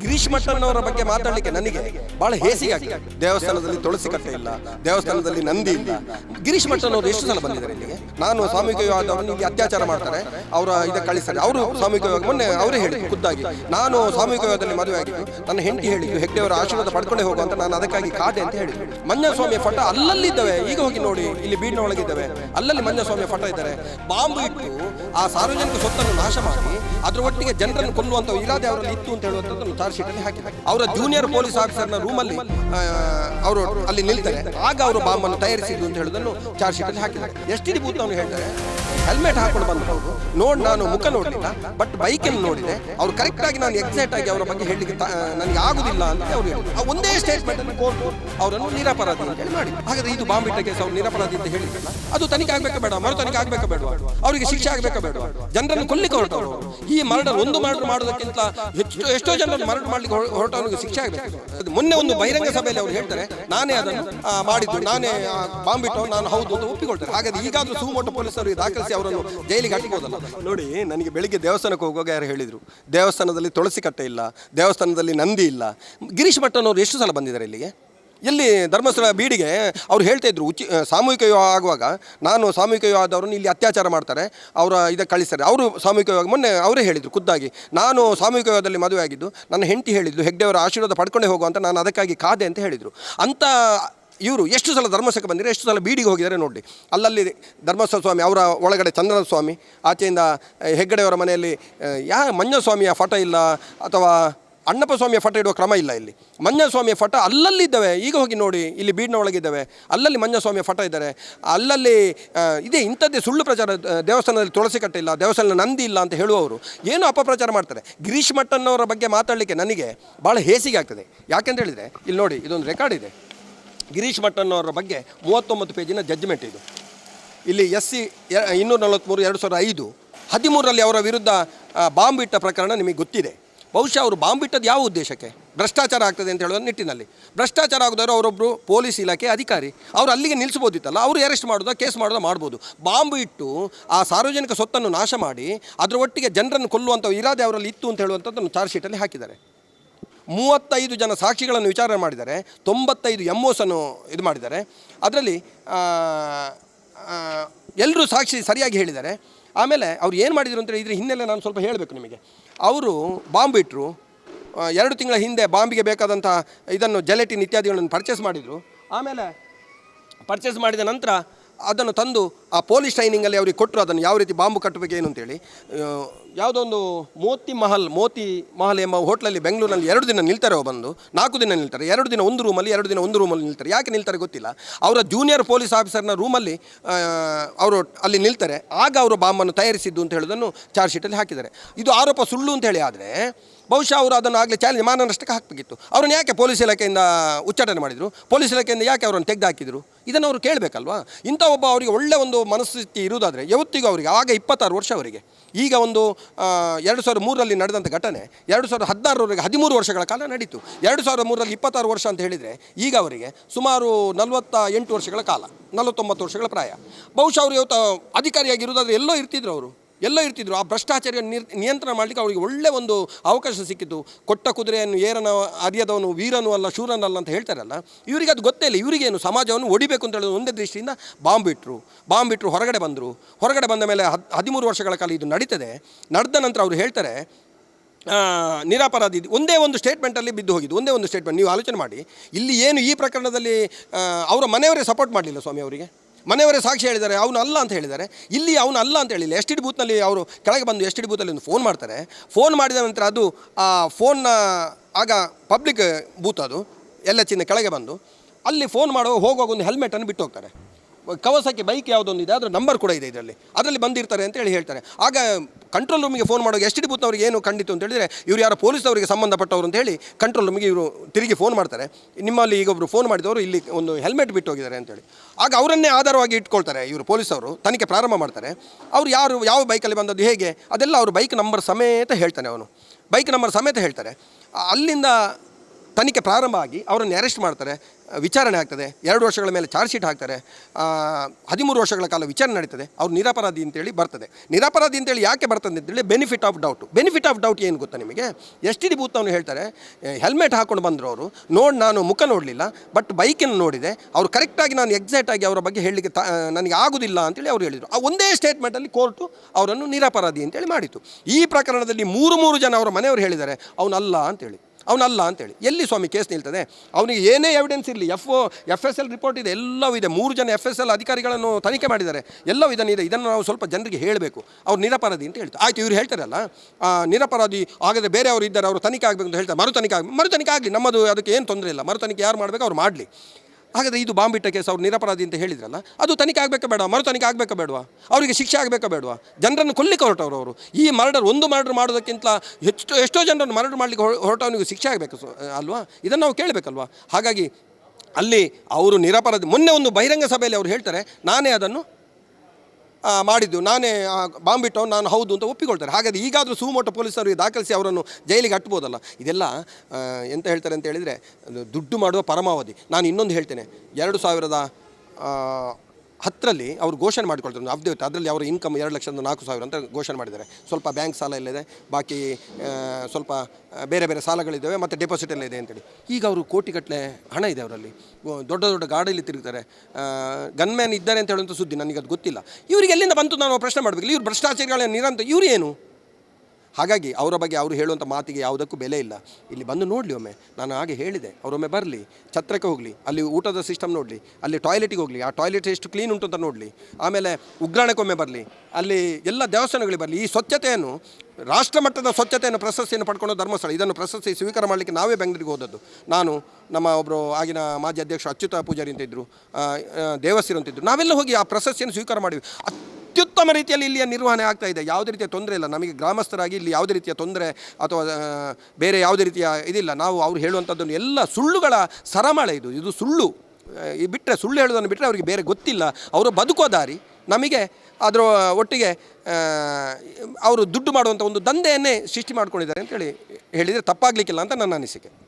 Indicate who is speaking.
Speaker 1: ಗಿರೀಶ್ ಮಠನವರ ಬಗ್ಗೆ ಮಾತಾಡಲಿಕ್ಕೆ ನನಗೆ ಬಹಳ ಹೇಸಿಗೆ ದೇವಸ್ಥಾನದಲ್ಲಿ ತುಳಸಿ ಕಟ್ಟೆ ಇಲ್ಲ, ದೇವಸ್ಥಾನದಲ್ಲಿ ನಂದಿ ಇಲ್ಲ. ಗಿರೀಶ್ ಮಠನವರು ಎಷ್ಟು ಸಲ ಬಂದಿದ್ದಾರೆ ಇಲ್ಲಿಗೆ ನಾನು ಸ್ವಾಮಿ ಇಲ್ಲಿ ಅತ್ಯಾಚಾರ ಮಾಡ್ತಾರೆ. ಅವರ ಇದಕ್ಕೆ ಕಳಿಸ್ತಾರೆ. ಅವರು ಸಾಮೂಹಿಕವಾಗಿ ಮೊನ್ನೆ ಅವರೇ ಹೇಳಿದ್ರು ಖುದ್ದಾಗಿ, ನಾನು ಸಾಮೂಹಿಕವಾದದಲ್ಲಿ ಮದುವೆ ಆಗಿದ್ದು, ನನ್ನ ಹೆಂಡತಿ ಹೇಳಿದ್ದು, ಹೆಗ್ಡೆಯವರ ಆಶೀರ್ವಾದ ಪಡ್ಕೊಂಡೇ ಹೋಗು ಅಂತ ನಾನು ಅದಕ್ಕಾಗಿ ಕಾದೆ ಅಂತ ಹೇಳಿದ್ರು. ಮಂಜಸ್ವಾಮಿಯ ಫಟ ಅಲ್ಲಲ್ಲಿದ್ದಾವೆ. ಈಗ ಹೋಗಿ ನೋಡಿ, ಇಲ್ಲಿ ಬೀಡಿನ ಒಳಗಿದ್ದಾವೆ. ಅಲ್ಲಲ್ಲಿ ಮಂಜಸ್ವಾಮಿಯ ಫಟ ಇದ್ದಾರೆ. ಬಾಂಬು ಇಟ್ಟು ಆ ಸಾರ್ವಜನಿಕ ಸ್ವತ್ತನ್ನು ನಾಶ ಮಾಡಿ ಅದರ ಒಟ್ಟಿಗೆ ಜನರನ್ನು ಕೊಲ್ಲುವಂತ ಇರಾದೆ ಅವರಲ್ಲಿ ಇತ್ತು ಅಂತ ಹೇಳುವಂಥದ್ದನ್ನು ಚಾರ್ಜ್ ಶೀಟ್ ಅಲ್ಲಿ ಹಾಕಿದ್ದಾರೆ ಅವರ ಜೂನಿಯರ್ ಪೊಲೀಸ್ ಆಫೀಸರ್ನ ರೂಮಲ್ಲಿ ಅವರು ಅಲ್ಲಿ ನಿಲ್ತಾರೆ. ಆಗ ಅವರು ಬಾಂಬನ್ನು ತಯಾರಿಸಿದ್ದು ಅಂತ ಹೇಳೋದನ್ನು ಚಾರ್ಜ್ ಶೀಟ್ ಅಲ್ಲಿ ಹಾಕಿದ್ದಾರೆ. ಎಷ್ಟಿಡಿ ಬೂತ್ ಅವನು ಹೇಳ್ತಾರೆ? ಹೆಲ್ಮೆಟ್ ಹಾಕೊಂಡು ಬಂದವರು ನೋಡಿ ನಾನು ಮುಖ ನೋಡಲಿಲ್ಲ ಬಟ್ ಬೈಕನ್ನು ನೋಡಿದೆ. ಅವ್ರು ಕರೆಕ್ಟ್ ಆಗಿ ನಾನು ಎಕ್ಸೈಟ್ ಆಗಿ ಅವರ ಬಗ್ಗೆ ಹೇಳಲಿಕ್ಕೆ ನನಗೆ ಆಗುದಿಲ್ಲ ಅಂತ ಅವ್ರು ಆ ಒಂದೇ ಸ್ಟೇಟ್ಮೆಂಟ್ ಅನ್ನು ಕೋರ್ಟ್ ಅವರನ್ನು ನಿರಪರಾಧಿ ಅಂತ ಹೇಳಿ ಮಾಡಿ ಹಾಗಾದ್ರೆ ಇದು ಬಾಂಬ್ ಇಟ್ಟ ಕೇಸ್ ಅವ್ರು ನಿರಪರಾಧಿ ಅಂತ ಹೇಳಿದ್ರಲ್ಲ? ಅದು ತನಿಖೆ ಆಗ್ಬೇಕಾ ಬೇಡ ಮರು ತನಿಖೆ ಆಗ್ಬೇಕಾ ಬೇಡ ಅವರಿಗೆ ಶಿಕ್ಷೆ ಆಗ್ಬೇಕಾ ಬೇಡ ಜನರನ್ನು ಕೊಲ್ಲಿಕ್ಕೆ ಈ ಮರ್ಡರ್ ಒಂದು ಮರ್ಡರ್ ಮಾಡೋದಕ್ಕಿಂತ ಹೆಚ್ಚು ಎಷ್ಟೋ ಜನ ಮರ್ಡರ್ ಮಾಡಲಿಕ್ಕೆ ಹೊರಟವರಿಗೆ ಶಿಕ್ಷೆ ಆಗಬೇಕು. ಮೊನ್ನೆ ಒಂದು ಬಹಿರಂಗ ಸಭೆಯಲ್ಲಿ ಅವರು ಹೇಳ್ತಾರೆ, ನಾನೇ ಅದನ್ನು ಮಾಡಿದ್ದು, ನಾನೇ ಬಾಂಬಿಟ್ಟು ನಾನು ಹೌದು ಅಂತ ಒಪ್ಪಿಕೊಳ್ತಾರೆ. ಹಾಗಾದ್ರೆ ಈಗಾದರೂ ಸುಮೋಟ ಪೊಲೀಸರು ದಾಖಲಿಸಿ ಅವರನ್ನು ಜೈಲಿಗೆ ಹಾಕಿಬೋದಲ್ಲ ನೋಡಿ, ನನಗೆ ಬೆಳಿಗ್ಗೆ ದೇವಸ್ಥಾನಕ್ಕೆ ಹೋಗುವಾಗ ಯಾರು ಹೇಳಿದ್ರು, ದೇವಸ್ಥಾನದಲ್ಲಿ ತುಳಸಿ ಕಟ್ಟೆ ಇಲ್ಲ, ದೇವಸ್ಥಾನದಲ್ಲಿ ನಂದಿ ಇಲ್ಲ. ಗಿರೀಶ್ ಭಟ್ಟನವರು ಎಷ್ಟು ಸಲ ಬಂದಿದ್ದಾರೆ ಇಲ್ಲಿಗೆ? ಎಲ್ಲಿ ಧರ್ಮಸ್ಥಳ ಬೀಡಿಗೆ ಅವ್ರು ಹೇಳ್ತಾ ಇದ್ರು, ಉಚಿ ಸಾಮೂಹಿಕ ವಿವಾಹ ಆಗುವಾಗ, ನಾನು ಸಾಮೂಹಿಕ ವಿವಾಹದವ್ರನ್ನ ಇಲ್ಲಿ ಅತ್ಯಾಚಾರ ಮಾಡ್ತಾರೆ, ಅವರ ಇದಕ್ಕೆ ಕಳಿಸ್ತಾರೆ. ಅವರು ಸಾಮೂಹಿಕ ವಿವಾಹ ಮೊನ್ನೆ ಅವರೇ ಹೇಳಿದರು ಖುದ್ದಾಗಿ, ನಾನು ಸಾಮೂಹಿಕ ವಿವಾಹದಲ್ಲಿ ಮದುವೆ ಆಗಿದ್ದು, ನನ್ನ ಹೆಂಡತಿ ಹೇಳಿದ್ದು ಹೆಗ್ಡೆಯವರ ಆಶೀರ್ವಾದ ಪಡ್ಕೊಂಡೇ ಹೋಗು ಅಂತ ನಾನು ಅದಕ್ಕಾಗಿ ಕಾದೆ ಅಂತ ಹೇಳಿದರು. ಅಂಥ ಇವರು ಎಷ್ಟು ಸಲ ಧರ್ಮಸ್ಥಳಕ್ಕೆ ಬಂದಿರೋ ಎಷ್ಟು ಸಲ ಬೀಡಿಗೆ ಹೋಗಿದ್ದಾರೆ ನೋಡಿ ಅಲ್ಲಲ್ಲಿ ಧರ್ಮಸ್ಥಳ ಸ್ವಾಮಿ, ಅವರ ಒಳಗಡೆ ಚಂದ್ರನ ಸ್ವಾಮಿ ಆಚೆಯಿಂದ ಹೆಗ್ಗಡೆಯವರ ಮನೆಯಲ್ಲಿ ಯಾ ಮಂಜಸ್ವಾಮಿಯ ಫೋಟೋ ಇಲ್ಲ, ಅಥವಾ ಅಣ್ಣಪ್ಪ ಸ್ವಾಮಿಯ ಫಟ ಇಡುವ ಕ್ರಮ ಇಲ್ಲ ಇಲ್ಲಿ. ಮಂಜಸ್ವಾಮಿಯ ಫಟ ಅಲ್ಲಲ್ಲಿದ್ದಾವೆ. ಈಗ ಹೋಗಿ ನೋಡಿ, ಇಲ್ಲಿ ಬೀಡಿನ ಒಳಗಿದ್ದಾವೆ ಅಲ್ಲಲ್ಲಿ ಮಂಜಸ್ವಾಮಿಯ ಫಟ ಇದ್ದಾರೆ. ಅಲ್ಲಲ್ಲಿ ಇದೇ ಇಂಥದ್ದೇ ಸುಳ್ಳು ಪ್ರಚಾರ ದೇವಸ್ಥಾನದಲ್ಲಿ ತುಳಸಿ ಕಟ್ಟಿಲ್ಲ ಇಲ್ಲ ದೇವಸ್ಥಾನ ನಂದಿ ಇಲ್ಲ ಅಂತ ಹೇಳುವವರು. ಏನು ಅಪಪ್ರಚಾರ ಮಾಡ್ತಾರೆ? ಗಿರೀಶ್ ಮಟ್ಟಣ್ಣವರ ಬಗ್ಗೆ ಮಾತಾಡಲಿಕ್ಕೆ ನನಗೆ ಭಾಳ ಹೇಸಿಗೆ ಆಗ್ತದೆ. ಯಾಕೆಂತ ಹೇಳಿದರೆ, ಇಲ್ಲಿ ನೋಡಿ, ಇದೊಂದು ರೆಕಾರ್ಡ್ ಇದೆ. ಗಿರೀಶ್ ಮಟ್ಟಣ್ಣವರ ಬಗ್ಗೆ ಮೂವತ್ತೊಂಬತ್ತು ಪೇಜಿನ ಜಡ್ಜ್ಮೆಂಟ್ ಇದು. ಇಲ್ಲಿ ಎಸ್ ಸಿ ಇನ್ನೂರ ನಲವತ್ತ್ಮೂರು ಎರಡು ಸಾವಿರದ ಐದು, ಹದಿಮೂರರಲ್ಲಿ ಅವರ ವಿರುದ್ಧ ಬಾಂಬ್ ಇಟ್ಟ ಪ್ರಕರಣ ನಿಮಗೆ ಗೊತ್ತಿದೆ. ಬಹುಶಃ ಅವರು ಬಾಂಬ್ ಇಟ್ಟದ್ದು ಯಾವ ಉದ್ದೇಶಕ್ಕೆ? ಭ್ರಷ್ಟಾಚಾರ ಆಗ್ತದೆ ಅಂತ ಹೇಳುವ ನಿಟ್ಟಿನಲ್ಲಿ. ಭ್ರಷ್ಟಾಚಾರ ಆಗೋದಾದ್ರೆ ಅವರೊಬ್ಬರು ಪೊಲೀಸ್ ಇಲಾಖೆ ಅಧಿಕಾರಿ. ಅವರು ಅಲ್ಲಿಗೆ ನಿಲ್ಲಿಸ್ಬೋದಿತ್ತಲ್ಲ ಅವರು ಅರೆಸ್ಟ್ ಮಾಡೋದಾ ಕೇಸ್ ಮಾಡೋದಾ ಮಾಡ್ಬೋದು. ಬಾಂಬ್ ಇಟ್ಟು ಆ ಸಾರ್ವಜನಿಕ ಸ್ವತ್ತನ್ನು ನಾಶ ಮಾಡಿ, ಅದರ ಒಟ್ಟಿಗೆ ಜನರನ್ನು ಕೊಲ್ಲುವಂಥ ಇರಾದೆ ಅವರಲ್ಲಿ ಇತ್ತು ಅಂತ ಹೇಳುವಂಥದ್ದನ್ನು ಚಾರ್ಜ್ ಶೀಟಲ್ಲಿ ಹಾಕಿದ್ದಾರೆ. ಮೂವತ್ತೈದು ಜನ ಸಾಕ್ಷಿಗಳನ್ನು ವಿಚಾರಣೆ ಮಾಡಿದ್ದಾರೆ, ತೊಂಬತ್ತೈದು ಎಂ ಓಸನ್ನು ಇದು ಮಾಡಿದ್ದಾರೆ. ಅದರಲ್ಲಿ ಎಲ್ಲರೂ ಸಾಕ್ಷಿ ಸರಿಯಾಗಿ ಹೇಳಿದ್ದಾರೆ. ಆಮೇಲೆ ಅವ್ರು ಏನು ಮಾಡಿದರು ಅಂತೇಳಿ ಇದ್ರ ಹಿನ್ನೆಲೆ ನಾನು ಸ್ವಲ್ಪ ಹೇಳಬೇಕು ನಿಮಗೆ. ಅವರು ಬಾಂಬ್ ಇಟ್ಟರು ಎರಡು ತಿಂಗಳ ಹಿಂದೆ ಬಾಂಬಿಗೆ ಬೇಕಾದಂಥ ಇದನ್ನು ಜೆಲೆಟಿನ್ ಇತ್ಯಾದಿಗಳನ್ನು ಪರ್ಚೇಸ್ ಮಾಡಿದರು. ಆಮೇಲೆ ಪರ್ಚೇಸ್ ಮಾಡಿದ ನಂತರ ಅದನ್ನು ತಂದು ಆ ಪೊಲೀಸ್ ಟ್ರೈನಿಂಗಲ್ಲಿ ಅವರಿಗೆ ಕೊಟ್ಟರು ಅದನ್ನು. ಯಾವ ರೀತಿ ಬಾಂಬು ಕಟ್ಟಬೇಕು ಏನು ಅಂತೇಳಿ. ಯಾವುದೋ ಒಂದು ಮೋತಿ ಮಹಲ್ ಮೋತಿ ಮಹಲ್ ಎಂಬ ಹೋಟ್ಲಲ್ಲಿ ಬೆಂಗಳೂರಿನಲ್ಲಿ ಎರಡು ದಿನ ನಿಲ್ತಾರೆ ಬಂದು. ನಾಲ್ಕು ದಿನ ನಿಲ್ತಾರೆ. ಎರಡು ದಿನ ಒಂದು ರೂಮಲ್ಲಿ ಎರಡು ದಿನ ಒಂದು ರೂಮಲ್ಲಿ ನಿಲ್ತಾರೆ. ಯಾಕೆ ನಿಲ್ತಾರೆ ಗೊತ್ತಿಲ್ಲ. ಅವರ ಜೂನಿಯರ್ ಪೊಲೀಸ್ ಆಫೀಸರ್ನ ರೂಮಲ್ಲಿ ಅವರು ಅಲ್ಲಿ ನಿಲ್ತಾರೆ. ಆಗ ಅವರು ಬಾಂಬನ್ನು ತಯಾರಿಸಿದ್ದು ಅಂತ ಹೇಳೋದನ್ನು ಚಾರ್ಜ್ ಶೀಟಲ್ಲಿ ಹಾಕಿದ್ದಾರೆ. ಇದು ಆರೋಪ ಸುಳ್ಳು ಅಂತ ಹೇಳಿ ಆದರೆ, ಬಹುಶಃ ಅವರು ಅದನ್ನು ಆಗಲೇ ಚಾಲೆಂಜ್ ಮಾನನಷ್ಟಕ್ಕೆ ಹಾಕಬೇಕಿತ್ತು. ಅವ್ರನ್ನ ಯಾಕೆ ಪೊಲೀಸ್ ಇಲಾಖೆಯಿಂದ ಉಚ್ಚಾಟನೆ ಮಾಡಿದರು? ಪೊಲೀಸ್ ಇಲಾಖೆಯಿಂದ ಯಾಕೆ ಅವರನ್ನು ತೆಗೆದು ಹಾಕಿದರು? ಇದನ್ನು ಅವರು ಕೇಳಬೇಕಲ್ವಾ? ಇಂಥ ಒಬ್ಬ ಅವರಿಗೆ ಒಳ್ಳೆ ಒಂದು ಮನಸ್ಥಿತಿ ಇರುವುದಾದರೆ ಯಾವತ್ತಿಗೂ ಅವರಿಗೆ, ಆಗ ಇಪ್ಪತ್ತಾರು ವರ್ಷ ಅವರಿಗೆ. ಈಗ ಒಂದು ಎರಡು ಸಾವಿರದ ಮೂರರಲ್ಲಿ ನಡೆದಂಥ ಘಟನೆ, ಎರಡು ಸಾವಿರದ ಹದಿನಾರರವರೆಗೆ ಹದಿಮೂರು ವರ್ಷಗಳ ಕಾಲ ನಡೀತು. ಎರಡು ಸಾವಿರದ ಮೂರರಲ್ಲಿ ಇಪ್ಪತ್ತಾರು ವರ್ಷ ಅಂತ ಹೇಳಿದರೆ ಈಗ ಅವರಿಗೆ ಸುಮಾರು ನಲವತ್ತ ಎಂಟು ವರ್ಷಗಳ ಕಾಲ, ನಲವತ್ತೊಂಬತ್ತು ವರ್ಷಗಳ ಪ್ರಾಯ. ಬಹುಶಃ ಅವರು ಇವತ್ತು ಅಧಿಕಾರಿಯಾಗಿರುವುದಾದ್ರೆ ಎಲ್ಲೋ ಇರ್ತಿದ್ರು ಅವರು. ಎಲ್ಲೋ ಇರ್ತಿದ್ರು. ಆ ಭ್ರಷ್ಟಾಚಾರ ನಿರ್, ನಿಯಂತ್ರಣ ಮಾಡಲಿಕ್ಕೆ ಅವರಿಗೆ ಒಳ್ಳೆ ಒಂದು ಅವಕಾಶ ಸಿಕ್ಕಿತ್ತು ಕೊಟ್ಟ ಕುದುರೆಯನ್ನು, ಏರನ, ಅರಿಯದವನು, ವೀರನು ಅಲ್ಲ, ಶೂರನಲ್ಲ ಅಂತ ಹೇಳ್ತಾರಲ್ಲ, ಇವರಿಗೆ ಅದು ಗೊತ್ತೇ ಇಲ್ಲ. ಇವರಿಗೇನು? ಸಮಾಜವನ್ನು ಒಡಿಬೇಕು ಅಂತ ಹೇಳೋದು ಒಂದೇ ದೃಷ್ಟಿಯಿಂದ ಬಾಂಬ್ ಇಟ್ಟರು ಬಾಂಬ್ ಇಟ್ಟರು ಹೊರಗಡೆ ಬಂದರು. ಹೊರಗಡೆ ಬಂದ ಮೇಲೆ ಹದ್, ಹದಿಮೂರು ವರ್ಷಗಳ ಕಾಲ ಇದು ನಡೀತದೆ. ನಡೆದ ನಂತರ ಅವರು ಹೇಳ್ತಾರೆ ನಿರಾಪರಾಧಿ, ಒಂದೇ ಒಂದು ಸ್ಟೇಟ್ಮೆಂಟಲ್ಲಿ ಬಿದ್ದು ಹೋಗಿದ್ದು. ಒಂದೇ ಒಂದು ಸ್ಟೇಟ್ಮೆಂಟ್, ನೀವು ಆಲೋಚನೆ ಮಾಡಿ. ಇಲ್ಲಿ ಏನು ಈ ಪ್ರಕರಣದಲ್ಲಿ ಅವರ ಮನೆಯವರೇ ಸಪೋರ್ಟ್ ಮಾಡಲಿಲ್ಲ ಸ್ವಾಮಿ ಅವರಿಗೆ? ಮನೆಯವರೇ ಸಾಕ್ಷಿ ಹೇಳಿದ್ದಾರೆ, ಅವನು ಅಲ್ಲ ಅಂತ ಹೇಳಿದ್ದಾರೆ. ಇಲ್ಲಿ ಅವನು ಅಲ್ಲ ಅಂತ ಹೇಳಿಲ್ಲ. ಎಸ್ ಟಿ ಡಿ ಬೂತ್ನಲ್ಲಿ ಅವರು ಕೆಳಗೆ ಬಂದು ಎಸ್ ಡಿ ಬೂತಲ್ಲಿ ಒಂದು ಫೋನ್ ಮಾಡ್ತಾರೆ. ಫೋನ್ ಮಾಡಿದ ನಂತರ ಅದು, ಆ ಫೋನ್ನ ಆಗ ಪಬ್ಲಿಕ್ ಬೂತ್ ಅದು ಎಲ್ಲ ಚಿನ್ನ ಕೆಳಗೆ ಬಂದು. ಅಲ್ಲಿ ಫೋನ್ ಮಾಡೋ, ಹೋಗುವಾಗ ಒಂದು ಹೆಲ್ಮೆಟನ್ನು ಬಿಟ್ಟು ಹೋಗ್ತಾರೆ. ಕವಸಕ್ಕೆ ಬೈಕ್ ಯಾವುದೊಂದು ಇದೆ ಅದರ ನಂಬರ್ ಕೂಡ ಇದೆ ಇದರಲ್ಲಿ. ಅದರಲ್ಲಿ ಬಂದಿರ್ತಾರೆ ಅಂತ ಹೇಳಿ ಹೇಳ್ತಾರೆ. ಆಗ ಕಂಟ್ರೋಲ್ ರೂಮಿಗೆ ಫೋನ್ ಮಾಡೋ ಎಸ್ ಡಿ ಬೂತ್ನವ್ರಿಗೆ ಏನು ಖಂಡಿತು ಅಂತ ಹೇಳಿದರೆ, ಇವರು ಯಾರೋ ಪೊಲೀಸ್ನವರಿಗೆ ಸಂಬಂಧಪಟ್ಟವರು ಅಂತ ಹೇಳಿ ಕಂಟ್ರೋಲ್ ರೂಮಿಗೆ ಇವರು ತಿರುಗಿ ಫೋನ್ ಮಾಡ್ತಾರೆ. ನಿಮ್ಮಲ್ಲಿ ಈಗ ಒಬ್ಬರು ಫೋನ್ ಮಾಡಿದವರು ಇಲ್ಲಿ ಒಂದು ಹೆಲ್ಮೆಟ್ ಬಿಟ್ಟು ಹೋಗಿದ್ದಾರೆ ಅಂತೇಳಿ ಆಗ ಅವರನ್ನೇ ಆಧಾರವಾಗಿ ಇಟ್ಕೊಳ್ತಾರೆ ಇವರು ಪೊಲೀಸವರು ತನಿಖೆ ಪ್ರಾರಂಭ ಮಾಡ್ತಾರೆ. ಅವ್ರು ಯಾರು, ಯಾವ ಬೈಕಲ್ಲಿ ಬಂದದ್ದು ಹೇಗೆ, ಅದೆಲ್ಲ ಅವರು ಬೈಕ್ ನಂಬರ್ ಸಮೇತ ಹೇಳ್ತಾನೆ ಅವನು. ಬೈಕ್ ನಂಬರ್ ಸಮೇತ ಹೇಳ್ತಾರೆ. ಅಲ್ಲಿಂದ ತನಿಖೆ ಪ್ರಾರಂಭ ಆಗಿ ಅವರನ್ನು ಅರೆಸ್ಟ್ ಮಾಡ್ತಾರೆ ವಿಚಾರಣೆ ಆಗ್ತದೆ, ಎರಡು ವರ್ಷಗಳ ಮೇಲೆ ಚಾರ್ಜ್ ಶೀಟ್ ಹಾಕ್ತಾರೆ ಹದಿಮೂರು ವರ್ಷಗಳ ಕಾಲ ವಿಚಾರಣೆ ನಡೀತದೆ, ಅವ್ರು ನಿರಪರಾಧಿ ಅಂತೇಳಿ ಬರ್ತದೆ. ನಿರಪರಾಧಿ ಅಂತೇಳಿ ಯಾಕೆ ಬರ್ತದೆ ಅಂತೇಳಿ benefit of doubt benefit of doubt ಏನು ಗೊತ್ತಾ ನಿಮಗೆ? ಎಸ್ ಟಿ ಡಿ ಬೂತ್ನವನು ಹೇಳ್ತಾರೆ ಹೆಲ್ಮೆಟ್ ಹಾಕೊಂಡು ಬಂದರು ಅವರು, ನೋಡಿ ನಾನು ಮುಖ ನೋಡಲಿಲ್ಲ ಬಟ್ ಬೈಕನ್ನು ನೋಡಿದೆ, ಅವರು ಕರೆಕ್ಟಾಗಿ ನಾನು ಎಕ್ಸಾಕ್ಟಾಗಿ ಅವರ ಬಗ್ಗೆ ಹೇಳಲಿಕ್ಕೆ ನನಗೆ ಆಗುದಿಲ್ಲ ಅಂತೇಳಿ ಅವರು ಹೇಳಿದರು. ಆ ಒಂದೇ ಸ್ಟೇಟ್ಮೆಂಟಲ್ಲಿ ಕೋರ್ಟು ಅವರನ್ನು ನಿರಪರಾಧಿ ಅಂತೇಳಿ ಮಾಡಿತು. ಈ ಪ್ರಕರಣದಲ್ಲಿ ಮೂರು ಮೂರು ಜನ ಅವರ ಮನೆಯವರು ಹೇಳಿದ್ದಾರೆ, ಅವನಲ್ಲ ಅಂತೇಳಿ. ಅವನಲ್ಲ ಅಂತೇಳಿ. ಎಲ್ಲಿ ಸ್ವಾಮಿ ಕೇಸ್ ನಿಲ್ತದೆ? ಅವನಿಗೆ ಏನೇ ಎವಿಡೆನ್ಸ್ ಇರಲಿ F F S L report ಇದೆ, ಎಲ್ಲವೂ ಇದೆ. ಮೂರು ಜನ ಎಫ್ ಎಸ್ ಎಲ್ ಅಧಿಕಾರಿಗಳನ್ನು ತನಿಖೆ ಮಾಡಿದ್ದಾರೆ. ಎಲ್ಲವೂ ಇದನ್ನಿದೆ ಇದನ್ನು ನಾವು ಸ್ವಲ್ಪ ಜನರಿಗೆ ಹೇಳಬೇಕು. ಅವ್ರು ನಿರಪರಾಧಿ ಅಂತ ಹೇಳ್ತಾರೆ. ಆಯ್ತು, ಇವ್ರು ಹೇಳ್ತಾರಲ್ಲ ನಿರಪರಾಧಿ ಆಗದೆ ಬೇರೆ ಅವರು ಇದ್ದಾರೆ, ಅವರು ತನಿಖೆ ಆಗಬೇಕು ಅಂತ ಹೇಳ್ತಾರೆ. ಮರು ತನಿಖೆ ಆಗ ಮರು ಆಗಲಿ. ನಮ್ಮದು ಅದಕ್ಕೆ ಏನು ತೊಂದರೆ ಇಲ್ಲ. ಮರು ತನಿಖೆ ಯಾರು ಮಾಡಬೇಕು, ಅವ್ರು ಮಾಡಲಿ. ಹಾಗಾದರೆ ಇದು ಬಾಂಬಿಟ್ಟ ಕೇಸ್ ಅವ್ರು ನಿರಪರಾಧಿ ಅಂತ ಹೇಳಿದ್ರಲ್ಲ, ಅದು ತನಿಖೆ ಆಗಬೇಕಾ ಬೇಡ ಮರು ತನಿಖೆ ಆಗಬೇಕಾ ಬೇಡವಾ? ಅವರಿಗೆ ಶಿಕ್ಷೆ ಆಗಬೇಕಾ ಬೇಡವಾ? ಜನರನ್ನು ಕೊಲ್ಲಿಕ್ಕೆ ಹೊರಟವರು ಅವರು. ಈ ಮರ್ಡರ್ ಒಂದು ಮರ್ಡರ್ ಮಾಡೋದಕ್ಕಿಂತ ಹೆಚ್ಚು, ಎಷ್ಟೋ ಜನರನ್ನು ಮರ್ಡರ್ ಮಾಡಲಿಕ್ಕೆ ಹೊರಟವನಿಗೆ ಶಿಕ್ಷೆ ಆಗಬೇಕು ಅಲ್ವಾ? ಇದನ್ನು ನಾವು ಕೇಳಬೇಕಲ್ವಾ? ಹಾಗಾಗಿ ಅಲ್ಲಿ ಅವರು ನಿರಪರಾಧಿ, ಮೊನ್ನೆ ಒಂದು ಬಹಿರಂಗ ಸಭೆಯಲ್ಲಿ ಅವರು ಹೇಳ್ತಾರೆ, ನಾನೇ ಅದನ್ನು ಮಾಡಿದ್ದು. ನಾನೇ ಬಾಂಬಿಟ್ಟು ನಾನು ಹೌದು ಅಂತ ಒಪ್ಪಿಕೊಳ್ತಾರೆ. ಹಾಗಾದರೆ ಈಗಾದರೂ ಸುಮೋಟೋ ಪೊಲೀಸರು ದಾಖಲಿಸಿ ಅವರನ್ನು ಜೈಲಿಗೆ ಹಟ್ಬೋದಲ್ಲ ಇದೆಲ್ಲ ಎಂತ ಹೇಳ್ತಾರೆ ಅಂತ ಹೇಳಿದರೆ ದುಡ್ಡು ಮಾಡುವ ಪರಮಾವಧಿ. ನಾನು ಇನ್ನೊಂದು ಹೇಳ್ತೇನೆ. ಎರಡು ಸಾವಿರದ ಹತ್ತರಲ್ಲಿ ಅವರು ಘೋಷಣೆ ಮಾಡಿಕೊಳ್ತಾರೆ. ಅಫ್ದೇವತ್ ಅದರಲ್ಲಿ ಅವರ ಇನ್ಕಮ್ ಎರಡು ಲಕ್ಷದ ನಾಲ್ಕು ಸಾವಿರ ಅಂತ ಘೋಷಣೆ ಮಾಡಿದ್ದಾರೆ. ಸ್ವಲ್ಪ ಬ್ಯಾಂಕ್ ಸಾಲ ಎಲ್ಲ ಇದೆ. ಬಾಕಿ ಸ್ವಲ್ಪ ಬೇರೆ ಬೇರೆ ಸಾಲಗಳಿದ್ದಾವೆ ಮತ್ತು ಡೆಪಾಸಿಟ್ ಎಲ್ಲ ಇದೆ ಅಂತೇಳಿ. ಈಗ ಅವರು ಕೋಟಿಗಟ್ಟಲೆ ಹಣ ಇದೆ ಅವರಲ್ಲಿ. ದೊಡ್ಡ ದೊಡ್ಡ ಗಾಡಿಯಲ್ಲಿ ತಿರುಗ್ತಾರೆ. ಗನ್ಮ್ಯಾನ್ ಇದ್ದಾರೆ ಅಂತ ಹೇಳುವಂಥ ಸುದ್ದಿ ನನಗೆ ಅದು ಗೊತ್ತಿಲ್ಲ. ಇವರಿಗೆ ಎಲ್ಲಿಂದ ಬಂತು ನಾನು ಪ್ರಶ್ನೆ ಮಾಡಬೇಕು. ಇವರು ಭ್ರಷ್ಟಾಚಾರಿಗಳ ನಿರಂತರ ಇವರು ಏನು? ಹಾಗಾಗಿ ಅವರ ಬಗ್ಗೆ ಅವರು ಹೇಳುವಂಥ ಮಾತಿಗೆ ಯಾವುದಕ್ಕೂ ಬೆಲೆ ಇಲ್ಲ. ಇಲ್ಲಿ ಬಂದು ನೋಡಲಿ ಒಮ್ಮೆ. ನಾನು ಹಾಗೆ ಹೇಳಿದೆ. ಅವರೊಮ್ಮೆ ಬರಲಿ, ಛತ್ರಕ್ಕೆ ಹೋಗಲಿ, ಅಲ್ಲಿ ಊಟದ ಸಿಸ್ಟಮ್ ನೋಡಲಿ, ಅಲ್ಲಿ ಟಾಯ್ಲೆಟಿಗೆ ಹೋಗಲಿ, ಆ ಟಾಯ್ಲೆಟ್ ಎಷ್ಟು ಕ್ಲೀನ್ ಉಂಟು ಅಂತ ನೋಡಲಿ. ಆಮೇಲೆ ಉಗ್ರಾಣಕ್ಕೊಮ್ಮೆ ಬರಲಿ, ಅಲ್ಲಿ ಎಲ್ಲ ದೇವಸ್ಥಾನಗಳಿಗೆ ಬರಲಿ. ಈ ಸ್ವಚ್ಛತೆಯನ್ನು, ರಾಷ್ಟ್ರ ಮಟ್ಟದ ಸ್ವಚ್ಛತೆಯನ್ನು ಪ್ರಶಸ್ತಿಯನ್ನು ಪಡ್ಕೊಂಡು ಧರ್ಮಸ್ಥಳ, ಇದನ್ನು ಪ್ರಶಸ್ತಿ ಸ್ವೀಕಾರ ಮಾಡಲಿಕ್ಕೆ ನಾವೇ ಬೆಂಗಳೂರಿಗೆ ಹೋದದ್ದು. ನಾನು ನಮ್ಮ ಒಬ್ಬರು ಆಗಿನ ಮಾಜಿ ಅಧ್ಯಕ್ಷ ಅಚ್ಯುತ ಪೂಜಾರಿ ಅಂತ ಇದ್ದರು ದೇವಸ್ಥಿರ ಅಂತಿದ್ದರು ನಾವೆಲ್ಲ ಹೋಗಿ ಆ ಪ್ರಶಸ್ತಿಯನ್ನು ಸ್ವೀಕಾರ ಮಾಡಿವಿ ಅತ್ಯುತ್ತಮ ರೀತಿಯಲ್ಲಿ ಇಲ್ಲಿಯ ನಿರ್ವಹಣೆ ಆಗ್ತಾ ಇದೆ. ಯಾವುದೇ ರೀತಿಯ ತೊಂದರೆ ಇಲ್ಲ. ನಮಗೆ ಗ್ರಾಮಸ್ಥರಾಗಿ ಇಲ್ಲಿ ಯಾವುದೇ ರೀತಿಯ ತೊಂದರೆ ಅಥವಾ ಬೇರೆ ಯಾವುದೇ ರೀತಿಯ ಇದಿಲ್ಲ. ನಾವು ಅವ್ರು ಹೇಳುವಂಥದ್ದನ್ನು ಎಲ್ಲ ಸುಳ್ಳುಗಳ ಸರಮಾಳೆ ಇದು. ಇದು ಸುಳ್ಳು. ಈ ಬಿಟ್ಟರೆ ಸುಳ್ಳು ಹೇಳೋದನ್ನು ಬಿಟ್ಟರೆ ಅವರಿಗೆ ಬೇರೆ ಗೊತ್ತಿಲ್ಲ. ಅವರು ಬದುಕೋ ದಾರಿ. ನಮಗೆ ಅದರ ಒಟ್ಟಿಗೆ ಅವರು ದುಡ್ಡು ಮಾಡುವಂಥ ಒಂದು ದಂಧೆಯನ್ನೇ ಸೃಷ್ಟಿ ಮಾಡ್ಕೊಂಡಿದ್ದಾರೆ ಅಂತೇಳಿ ಹೇಳಿದರೆ ತಪ್ಪಾಗಲಿಕ್ಕಿಲ್ಲ ಅಂತ ನನ್ನ ಅನಿಸಿಕೆ.